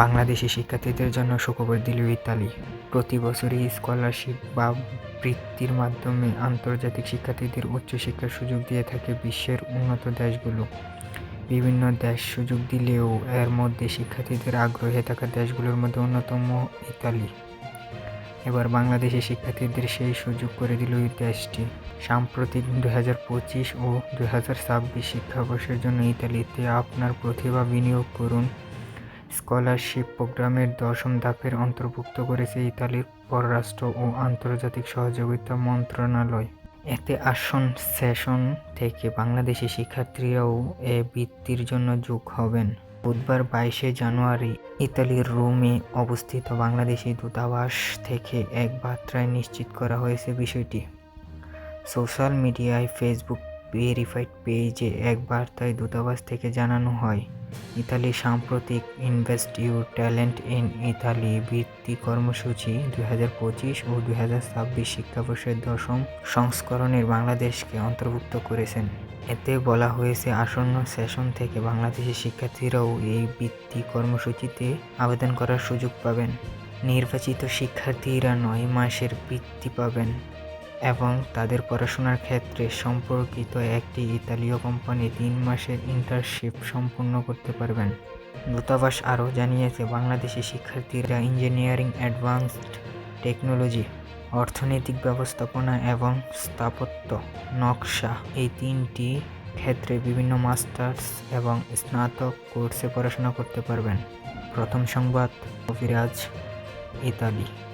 বাংলাদেশি শিক্ষার্থীদের জন্য সুখবর দিল ইতালি। প্রতি বছরই স্কলারশিপ বা বৃত্তির মাধ্যমে আন্তর্জাতিক শিক্ষার্থীদের উচ্চশিক্ষার সুযোগ দিয়ে থাকে বিশ্বের উন্নত দেশগুলো। বিভিন্ন দেশ সুযোগ দিলেও এর মধ্যে শিক্ষার্থীদের আগ্রহে থাকা দেশগুলোর মধ্যে অন্যতম ইতালি। এবার বাংলাদেশি শিক্ষার্থীদের সেই সুযোগ করে দিল এই দেশটি। সাম্প্রতিক দু হাজার পঁচিশ ও দু হাজার ছাব্বিশ শিক্ষাবর্ষের জন্য ইতালিতে আপনার প্রতিভা বিনিয়োগ করুন। স্কলারশিপ প্রোগ্রামের দশম ধাপের অন্তর্ভুক্ত করেছে ইতালির পররাষ্ট্র ও আন্তর্জাতিক সহযোগিতা মন্ত্রণালয়। এতে আসন সেশন থেকে বাংলাদেশি শিক্ষার্থীরাও এ বৃত্তির জন্য যোগ হবেন। বুধবার বাইশে জানুয়ারি ইতালির রোমে অবস্থিত বাংলাদেশি দূতাবাস থেকে এক বার্তায় নিশ্চিত করা হয়েছে বিষয়টি। সোশ্যাল মিডিয়ায় ফেসবুক ভেরিফাইড পেজে এক বার্তায় দূতাবাস থেকে জানানো হয়, ইতালি সাম্প্রতিক invest your talent in Italy বৃত্তি কর্মসূচি দুই হাজার পঁচিশ ও দুই হাজার ছাব্বিশ শিক্ষাবর্ষের দশম সংস্করণের বাংলাদেশকে অন্তর্ভুক্ত করেছেন। এতে বলা হয়েছে, আসন্ন সেশন থেকে বাংলাদেশের শিক্ষার্থীরাও এই বৃত্তি কর্মসূচিতে আবেদন করার সুযোগ পাবেন। নির্বাচিত শিক্ষার্থীরা নয় মাসের বৃত্তি পাবেন। এবং তাদের পড়াশোনার ক্ষেত্রে সম্পর্কিত একটি ইতালীয় কোম্পানি তিন মাসের ইন্টার্নশিপ সম্পূর্ণ করতে পারবেন। দূতাবাস আরও জানিয়েছে, বাংলাদেশি শিক্ষার্থীরা ইঞ্জিনিয়ারিং অ্যাডভান্সড টেকনোলজি অর্থনৈতিক ব্যবস্থাপনা এবং স্থাপত্য, নকশা এই তিনটি ক্ষেত্রে বিভিন্ন মাস্টার্স এবং স্নাতক কোর্সে পড়াশোনা করতে পারবেন। প্রথম সংবাদ অভিরাজ ইতালি।